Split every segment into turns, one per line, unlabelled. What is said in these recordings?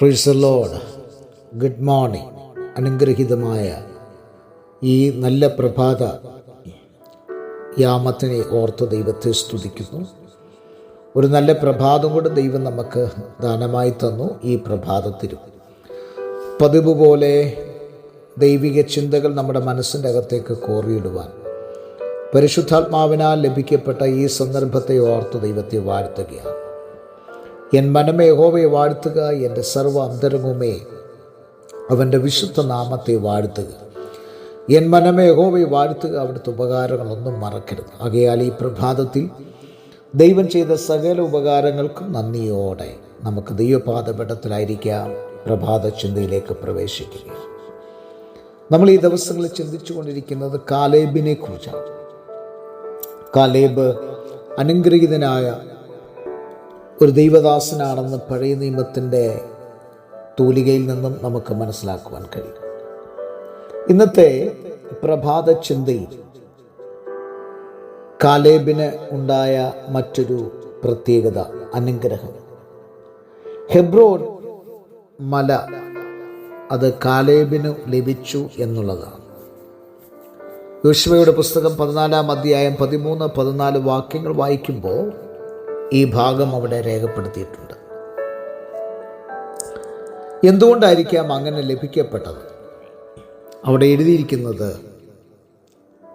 Price load good morning അനുഗ്രഹീതമായ ഈ നല്ല പ്രഭാത യാമത്തിനെ ഓർത്ത് ദൈവത്തെ സ്തുതിക്കുന്നു. ഒരു നല്ല പ്രഭാതം കൂടെ ദൈവം നമുക്ക് ദാനമായി തന്നു ഈ പ്രഭാതത്തിലും. പതിവ് പോലെ ദൈവിക ചിന്തകൾ നമ്മുടെ മനസ്സിന്റെ അകത്തേക്ക് കോറിയിടുവാൻ പരിശുദ്ധാത്മാവിനാൽ ലഭിക്കപ്പെട്ട ഈ സന്ദർഭത്തെ ഓർത്ത് ദൈവത്തെ വാഴ്ത്തുകയാണ്. എൻ മനമേ ഹോവയെ വാഴ്ത്തുക എന്റെ സർവ അന്തരംഗമേ അവന്റെ വിശുദ്ധ നാമത്തെ വാഴ്ത്തുക. എൻ മനമേ ഹോവയെ വാഴ്ത്തുക അവിടുത്തെ ഉപകാരങ്ങളൊന്നും മറക്കരുത്. ആകയാൽ ഈ പ്രഭാതത്തിൽ ദൈവം ചെയ്ത സകല ഉപകാരങ്ങൾക്കും നന്ദിയോടെ നമുക്ക് ദൈവപാദപീഠത്തിലായിരിക്കാം. പ്രഭാത ചിന്തയിലേക്ക് പ്രവേശിക്കുക. നമ്മൾ ഈ ദിവസങ്ങളിൽ ചിന്തിച്ചു കൊണ്ടിരിക്കുന്നത് കാലേബിനെ കുറിച്ചാണ് കാലേബ് അനുഗ്രഹീതനായ ഒരു ദൈവദാസനാണെന്ന് പഴയ നിയമത്തിന്റെ തൂലികയിൽ നിന്നും നമുക്ക് മനസ്സിലാക്കുവാൻ കഴിയും. ഇന്നത്തെ പ്രഭാത ചിന്തയിൽ കാലേബിന് ഉണ്ടായ മറ്റൊരു പ്രത്യേകത അനുഗ്രഹം. ഹെബ്രോൻ മല അത് കാലേബിന് ലഭിച്ചു എന്നുള്ളതാണ്. യോശുവയുടെ പുസ്തകം പതിനാലാം അധ്യായം പതിമൂന്ന് പതിനാല് വാക്യങ്ങൾ വായിക്കുമ്പോൾ ഈ ഭാഗം അവിടെ രേഖപ്പെടുത്തിയിട്ടുണ്ട്. എന്തുകൊണ്ടായിരിക്കാം അങ്ങനെ ലഭിക്കപ്പെട്ടത്? അവിടെ എഴുതിയിരിക്കുന്നത്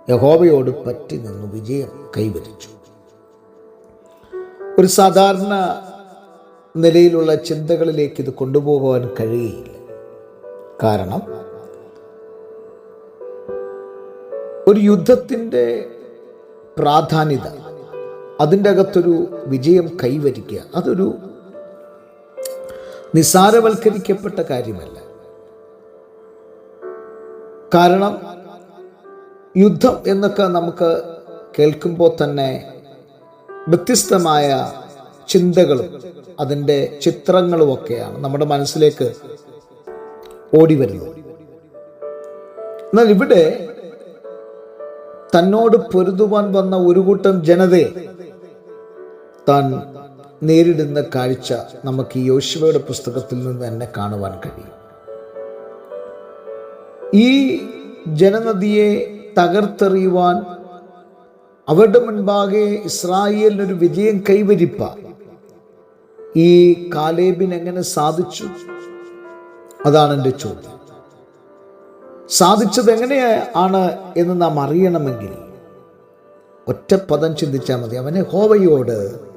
യഹോവയോട് പറ്റി നിന്ന് വിജയം കൈവരിച്ചു. ഒരു സാധാരണ നിലയിലുള്ള ചിന്തകളിലേക്ക് ഇത് കൊണ്ടുപോകുവാൻ കഴിയില്ല. കാരണം ഒരു യുദ്ധത്തിന്റെ പ്രാധാന്യത അതിന്റെ അകത്തൊരു വിജയം കൈവരിക്കുക. അതൊരു നിസ്സാരവൽക്കരിക്കപ്പെട്ട കാര്യമല്ല. കാരണം യുദ്ധം എന്നൊക്കെ നമുക്ക് കേൾക്കുമ്പോൾ തന്നെ വ്യത്യസ്തമായ ചിന്തകളും അതിന്റെ ചിത്രങ്ങളുമൊക്കെയാണ് നമ്മുടെ മനസ്സിലേക്ക് ഓടി വരുന്നത്. എന്നാൽ ഇവിടെ തന്നോട് പൊരുതുവാൻ വന്ന ഒരു കൂട്ടം ജനതയെ താൻ നേരിടുന്ന കാഴ്ച നമുക്ക് യോശുവയുടെ പുസ്തകത്തിൽ നിന്ന് തന്നെ കാണുവാൻ കഴിയും. ഈ ജനനദിയെ തകർത്തെറിയുവാൻ അവരുടെ മുൻപാകെ ഇസ്രായേലിനൊരു വിജയം കൈവരിപ്പ. ഈ കാലേബിന് എങ്ങനെ സാധിച്ചു? അതാണ് എന്റെ ചോദ്യം. സാധിച്ചത് എങ്ങനെയാണ് എന്ന് നാം അറിയണമെങ്കിൽ ഒറ്റ പദം ചിന്തിച്ചാൽ മതി. അവനെ ഹോവയോട്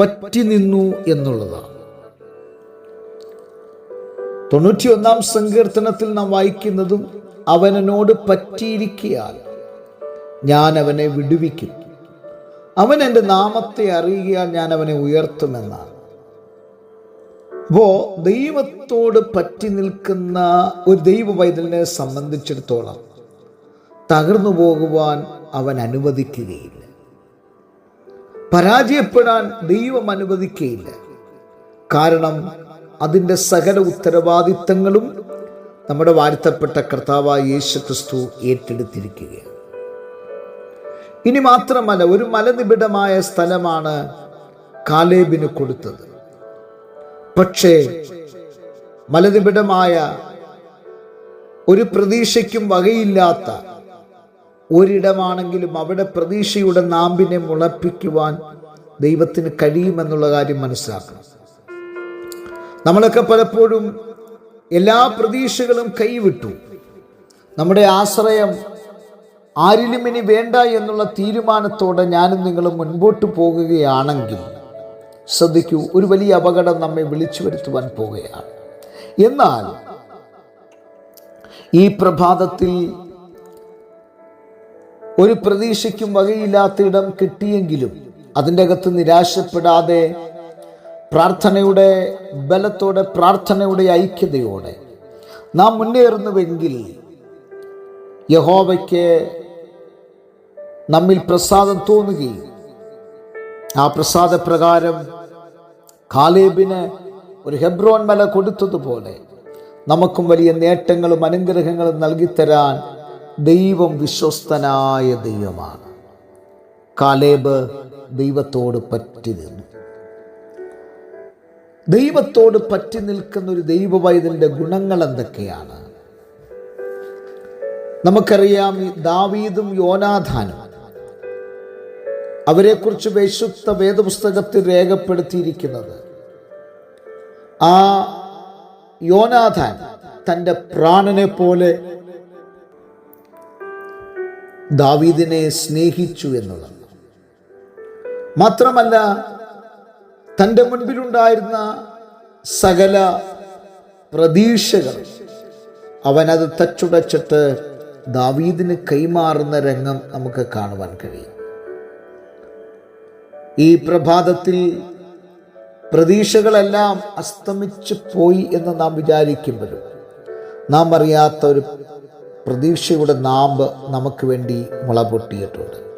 പറ്റി നിന്നു എന്നുള്ളതാണ്. തൊണ്ണൂറ്റിയൊന്നാം സങ്കീർത്തനത്തിൽ നാം വായിക്കുന്നതും അവനോട് പറ്റിയിരിക്കിയാൽ ഞാൻ അവനെ വിടുവിക്കും. അവൻ എന്റെ നാമത്തെ അറിയുകയാൽ ഞാൻ അവനെ ഉയർത്തുമെന്നാണ്. അപ്പോ ദൈവത്തോട് പറ്റി നിൽക്കുന്ന ഒരു ദൈവ പൈതലിനെ സംബന്ധിച്ചിടത്തോളം തകർന്നു പോകുവാൻ അവൻ അനുവദിക്കുകയില്ല. പരാജയപ്പെടാൻ ദൈവം അനുവദിക്കുകയില്ല കാരണം അതിന്റെ സകല ഉത്തരവാദിത്തങ്ങളും നമ്മുടെ വാഴ്ത്തപ്പെട്ട കർത്താവായ യേശു ക്രിസ്തു ഏറ്റെടുത്തിരിക്കുകയാണ്. ഇനി മാത്രമല്ല ഒരു മലനിബിഡമായ സ്ഥലമാണ് കാലേബിന് കൊടുത്തത്. പക്ഷേ മലനിബിഡമായ ഒരു പ്രതീക്ഷയ്ക്കും വകയില്ലാത്ത ഒരിടമാണെങ്കിലും അവിടെ പ്രതീക്ഷയുടെ നാമ്പിനെ മുളപ്പിക്കുവാൻ ദൈവത്തിന് കഴിയുമെന്നുള്ള കാര്യം മനസ്സിലാക്കണം. നമ്മളൊക്കെ പലപ്പോഴും എല്ലാ പ്രതീക്ഷകളും കൈവിട്ടു. നമ്മുടെ ആശ്രയം ആരിലും ഇനി വേണ്ട എന്നുള്ള തീരുമാനത്തോടെ ഞാനും നിങ്ങളും മുൻപോട്ട് പോകുകയാണെങ്കിൽ ശ്രദ്ധിക്കൂ ഒരു വലിയ അപകടം നമ്മെ വിളിച്ചു വരുത്തുവാൻ പോകുകയാണ്. എന്നാൽ ഈ പ്രഭാതത്തിൽ ഒരു പ്രതീക്ഷയ്ക്കും വകയില്ലാത്ത ഇടം കിട്ടിയെങ്കിലും അതിന്റെ അകത്ത് നിരാശപ്പെടാതെ പ്രാർത്ഥനയുടെ ബലത്തോടെ പ്രാർത്ഥനയുടെ ഐക്യതയോടെ നാം മുന്നേറുന്നുവെങ്കിൽ യഹോവയ്ക്ക് നമ്മിൽ പ്രസാദം തോന്നുകയും ആ പ്രസാദപ്രകാരം കാലേബിന് ഒരു ഹെബ്രോൻ മല കൊടുത്തതുപോലെ നമുക്കും വലിയ നേട്ടങ്ങളും അനുഗ്രഹങ്ങളും നൽകിത്തരാൻ ദൈവം വിശ്വസ്തനായ ദൈവമാണ്. കാലേബ് ദൈവത്തോട് പറ്റി നിന്നു. ദൈവത്തോട് പറ്റി നിൽക്കുന്ന ഒരു ദൈവവൈതലിന്റെ ഗുണങ്ങൾ എന്തൊക്കെയാണ്? നമുക്കറിയാം ഈ ദാവീദും യോനാഥാനും അവരെക്കുറിച്ച് വിശുദ്ധ വേദപുസ്തകത്തിൽ രേഖപ്പെടുത്തിയിരിക്കുന്നത് ആ യോനാഥാൻ തന്റെ പ്രാണനെ പോലെ ദാവീദിനെ സ്നേഹിച്ചു എന്നുള്ളത്. മാത്രമല്ല തന്റെ മുൻപിലുണ്ടായിരുന്ന സകല പ്രതീക്ഷകൾ അവനത് തച്ചുടച്ചിട്ട് ദാവീദിന് കൈമാറുന്ന രംഗം നമുക്ക് കാണുവാൻ കഴിയും. ഈ പ്രഭാതത്തിൽ പ്രതീക്ഷകളെല്ലാം അസ്തമിച്ചു പോയി എന്ന് നാം വിചാരിക്കുമ്പോഴും നാം അറിയാത്ത ഒരു പ്രതീക്ഷയുടെ നാമ്പ് നമുക്ക് വേണ്ടി മുളപൊട്ടിയിട്ടുണ്ട്.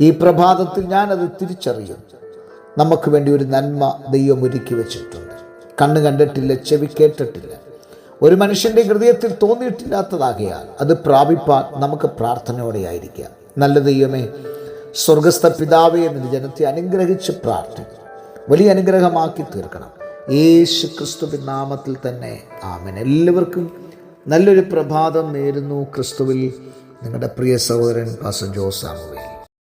ഈ പ്രഭാതത്തിൽ ഞാനത് തിരിച്ചറിയും. നമുക്ക് വേണ്ടി ഒരു നന്മ ദൈവം ഒരുക്കി വെച്ചിട്ടുണ്ട്. കണ്ണ് കണ്ടിട്ടില്ല ചെവി കേട്ടിട്ടില്ല. ഒരു മനുഷ്യന്റെ ഹൃദയത്തിൽ തോന്നിയിട്ടില്ലാത്തതാകയാൽ അത് പ്രാപിപ്പാൻ നമുക്ക് പ്രാർത്ഥനയോടെ ആയിരിക്കാം. നല്ല ദൈവമേ സ്വർഗസ്ഥ പിതാവേ എന്ന ജനത്തെ അനുഗ്രഹിച്ച് പ്രാർത്ഥിക്കും. വലിയ അനുഗ്രഹമാക്കി തീർക്കണം. യേശു ക്രിസ്തുവിൻ നാമത്തിൽ തന്നെ. ആമൻ. എല്ലാവർക്കും നല്ലൊരു പ്രഭാതം നേരുന്നു ക്രിസ്തുവിൽ. നിങ്ങളുടെ പ്രിയ സഹോദരൻ പാസ ജോസാമുവൽ